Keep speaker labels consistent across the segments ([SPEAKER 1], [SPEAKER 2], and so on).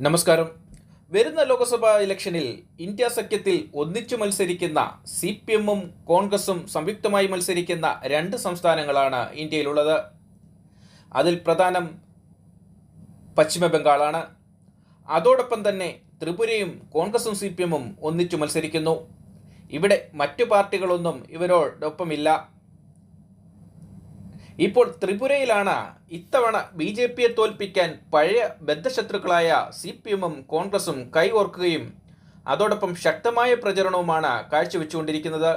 [SPEAKER 1] നമസ്കാരം. വരുന്ന ലോക്സഭാ ഇലക്ഷനിൽ ഇന്ത്യ സഖ്യത്തിൽ ഒന്നിച്ചു മത്സരിക്കുന്ന സി പി എമ്മും കോൺഗ്രസും സംയുക്തമായി മത്സരിക്കുന്ന രണ്ട് സംസ്ഥാനങ്ങളാണ് ഇന്ത്യയിലുള്ളത്. അതിൽ പ്രധാനം പശ്ചിമ ബംഗാളാണ് അതോടൊപ്പം തന്നെ ത്രിപുരയും കോൺഗ്രസും സി പി എമ്മും ഒന്നിച്ചു മത്സരിക്കുന്നു. ഇവിടെ മറ്റു പാർട്ടികളൊന്നും ഇവരോടൊപ്പമില്ല. ഇപ്പോൾ ത്രിപുരയിലാണ് ഇത്തവണ ബി ജെ പിയെ തോൽപ്പിക്കാൻ പഴയ ബദ്ധശത്രുക്കളായ സി പി എമ്മും കോൺഗ്രസും കൈകോർക്കുകയും അതോടൊപ്പം ശക്തമായ പ്രചരണവുമാണ് കാഴ്ചവെച്ചുകൊണ്ടിരിക്കുന്നത്.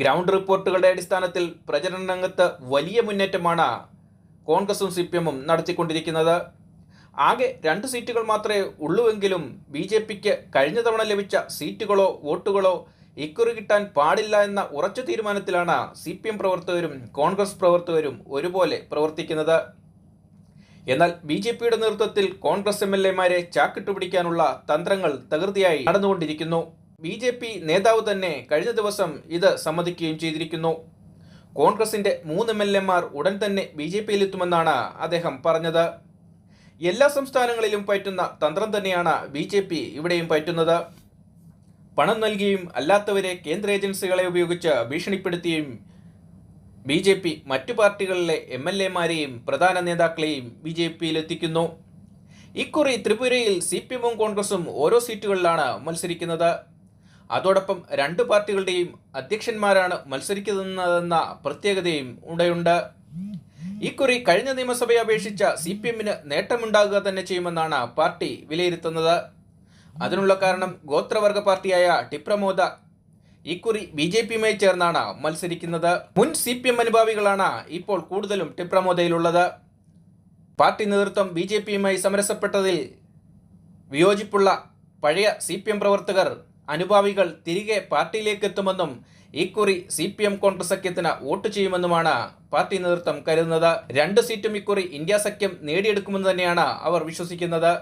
[SPEAKER 1] ഗ്രൗണ്ട് റിപ്പോർട്ടുകളുടെ അടിസ്ഥാനത്തിൽ പ്രചരണ രംഗത്ത് വലിയ മുന്നേറ്റമാണ് കോൺഗ്രസും സി പി എമ്മും നടത്തിക്കൊണ്ടിരിക്കുന്നത്. ആകെ രണ്ട് സീറ്റുകൾ മാത്രമേ ഉള്ളൂവെങ്കിലും ബി ജെ പിക്ക് കഴിഞ്ഞ തവണ ലഭിച്ച സീറ്റുകളോ വോട്ടുകളോ ഇക്കുറി കിട്ടാൻ പാടില്ല എന്ന ഉറച്ച തീരുമാനത്തിലാണ് സി പി എം പ്രവർത്തകരും കോൺഗ്രസ് പ്രവർത്തകരും ഒരുപോലെ പ്രവർത്തിക്കുന്നത്. എന്നാൽ ബി ജെ പിയുടെ നേതൃത്വത്തിൽ കോൺഗ്രസ് എം എൽ എമാരെ ചാക്കിട്ടു പിടിക്കാനുള്ള തന്ത്രങ്ങൾ തകൃതിയായി നടന്നുകൊണ്ടിരിക്കുന്നു. ബി ജെ പി നേതാവ് തന്നെ കഴിഞ്ഞ ദിവസം ഇത് സമ്മതിക്കുകയും ചെയ്തിരിക്കുന്നു. കോൺഗ്രസിന്റെ മൂന്ന് എം എൽ എമാർ ഉടൻ തന്നെ ബി ജെ പിയിലെത്തുമെന്നാണ് അദ്ദേഹം പറഞ്ഞത്. എല്ലാ സംസ്ഥാനങ്ങളിലും പറ്റുന്ന തന്ത്രം തന്നെയാണ് ബി ജെ പി ഇവിടെയും പയറ്റുന്നത്. പണം നൽകിയും അല്ലാത്തവരെ കേന്ദ്ര ഏജൻസികളെ ഉപയോഗിച്ച് ഭീഷണിപ്പെടുത്തിയും ബി ജെ പി മറ്റു പാർട്ടികളിലെ എം എൽ എമാരെയും പ്രധാന നേതാക്കളെയും ബി ജെ പിയിലെത്തിക്കുന്നു. ഇക്കുറി ത്രിപുരയിൽ സി പി എമ്മും കോൺഗ്രസും ഓരോ സീറ്റുകളിലാണ് മത്സരിക്കുന്നത്. അതോടൊപ്പം രണ്ട് പാർട്ടികളുടെയും അധ്യക്ഷന്മാരാണ് മത്സരിക്കുന്നതെന്ന പ്രത്യേകതയും ഉണ്ടയുണ്ട്. ഇക്കുറി കഴിഞ്ഞ നിയമസഭയെ അപേക്ഷിച്ച സി പി എമ്മിന് നേട്ടമുണ്ടാകുക തന്നെ ചെയ്യുമെന്നാണ് പാർട്ടി വിലയിരുത്തുന്നത്. അതിനുള്ള കാരണം ഗോത്രവർഗ പാർട്ടിയായ ടിപ്രമോദ. ഇക്കുറി ബി ജെ പിയുമായി ചേർന്നാണ് മത്സരിക്കുന്നത്. മുൻ സി പി എം അനുഭാവികളാണ് ഇപ്പോൾ കൂടുതലും ടിപ്രമോദയിലുള്ളത്. പാർട്ടി നേതൃത്വം ബി ജെ പിയുമായി സമരസപ്പെട്ടതിൽ വിയോജിപ്പുള്ള പഴയ സി പി എം പ്രവർത്തകർ അനുഭാവികൾ തിരികെ പാർട്ടിയിലേക്ക് എത്തുമെന്നും ഇക്കുറി സി പി എം കോൺഗ്രസ് സഖ്യത്തിന് വോട്ട് ചെയ്യുമെന്നുമാണ് പാർട്ടി നേതൃത്വം കരുതുന്നത്. രണ്ട് സീറ്റും ഇക്കുറി ഇന്ത്യ സഖ്യം നേടിയെടുക്കുമെന്ന് തന്നെയാണ് അവർ വിശ്വസിക്കുന്നത്.